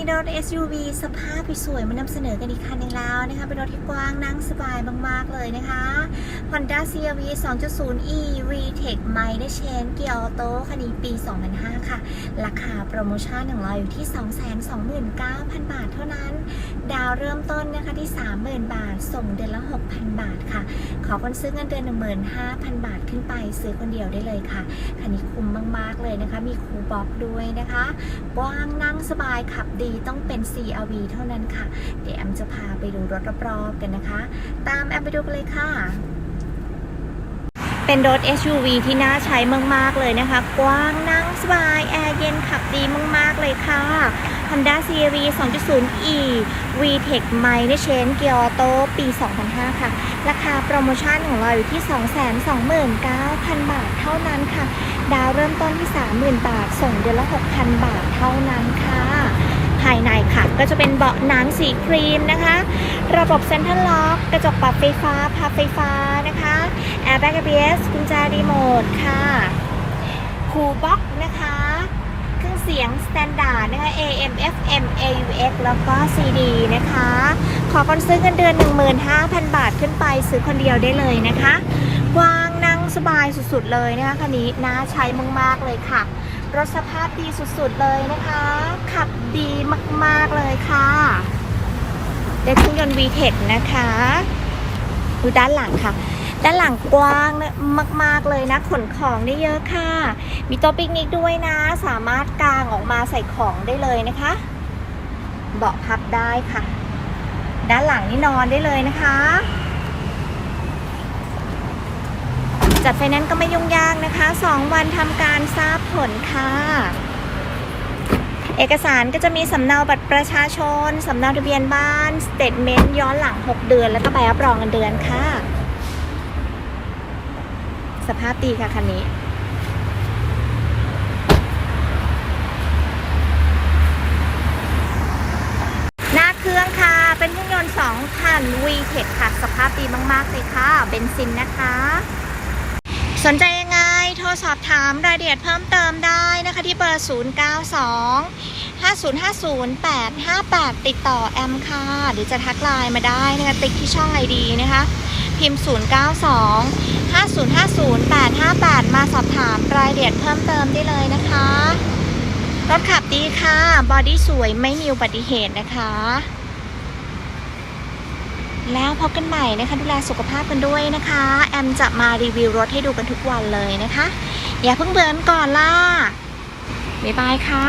ีรถ SUV สภาพสวยมานำเสนอกันอีกคันหนึงแล้วนะคะ เป็นรถที่กว้างนั่งสบายมากๆเลยนะคะ Honda CRV 2.0e VTEC m i l e Change เกียร์ออโต้คันนี้ปี 2005 ค่ะ ราคาโปรโมชั่นของเราอยู่ที่ 229,000 บาทเท่านั้น ดาวเริ่มต้นนะคะที่ 30,000 บาท ส่งเดือนละ 6,000 บาทค่ะ ขอคนซื้อเงินเดือน 15,000 บาทขึ้นไปซื้อคนเดียวได้เลยค่ะ คันนี้คุ้มมากๆเลยนะคะ มีคูบ็อกด้วยนะคะ กว้างนั่งสบายขับดีต้องเป็น CRV เท่านั้นค่ะ เดี๋ยวแอมจะพาไปดูรถรอบๆกันนะคะ ตามแอมไปดูกันเลยค่ะ เป็นรถ SUV ที่น่าใช้มากๆเลยนะคะ กว้างนั่งสบาย แอร์เย็นขับดีมากๆเลยค่ะ Honda CRV 2.0e VTEC m i l e Change เกียร์ออโต้ปี 2005 ค่ะ ราคาโปรโมชั่นของเราอยู่ที่ 229,000 บาทเท่านั้นค่ะ ดาวเริ่มต้นที่ 30,000 บาท ส่งเดือนละ 6,000 บาทเท่านั้นค่ะ ภายในค่ะ ก็จะเป็นเบาะหนังสีครีมนะคะ ระบบเซ็นทรัลล็อกกระจกปรับไฟฟ้าพับไฟฟ้านะคะแอร์แบ็ก ABS กุญแจรีโมทค่ะคูลบ็อกนะคะ เครื่องเสียงสแตนดาร์ดนะคะ AM FM AUX แล้วก็ CD นะคะ ขอคนซื้อเงินเดือน 15,000 บาทขึ้นไปซื้อคนเดียวได้เลยนะคะ กว้างนั่งสบายสุดๆเลยนะคะคันนี้น่าใช้มากๆเลยค่ะ รถสภาพดีสุดๆเลยนะคะ ขับดีมากๆเลยค่ะได้เครื่องยนต์ VTEC นะคะ ดูด้านหลังค่ะ ด้านหลังกว้างมาก ๆเลยนะ ขนของได้เยอะค่ะ มีโต๊ะปิกนิกด้วยนะ สามารถกางออกมาใส่ของได้เลยนะคะ เบาะพับได้ค่ะ ด้านหลังนี่นอนได้เลยนะคะ จัดไฟแนนซ์ก็ไม่ยุ่งยากนะคะ 2 วันทำการทราบผลค่ะ เอกสารก็จะมีสำเนาบัตรประชาชน สำเนาทะเบียนบ้านสเตทเมนต์ย้อนหลัง 6 เดือน แล้วก็ใบรับรองเงินเดือนค่ะ สภาพดีค่ะคันนี้หน้าเครื่องค่ะ เป็นเครื่องยนต์2,000 VTEC ค่ะ สภาพดีมาก ๆ เลยค่ะ เบนซินนะคะ สนใจยังไง โทรสอบถามรายละเอียดเพิ่มเติมได้นะคะที่เบอร์ 092 5050 858 ติดต่อแอมค่ะ หรือจะทักไลน์มาได้นะคะติ๊กที่ช่องไอดีนะคะ พิมพ์ 092 5050 858 มาสอบถามรายละเอียดเพิ่มเติมได้เลยนะคะ รถขับดีค่ะ บอดี้สวยไม่มีอุบัติเหตุนะคะ แล้วพบกันใหม่นะคะ ดูแลสุขภาพกันด้วยนะคะ แอมจะมารีวิวรถให้ดูกันทุกวันเลยนะคะ อย่าเพิ่งเบื่อกันก่อนล่ะบ๊ายบายค่ะ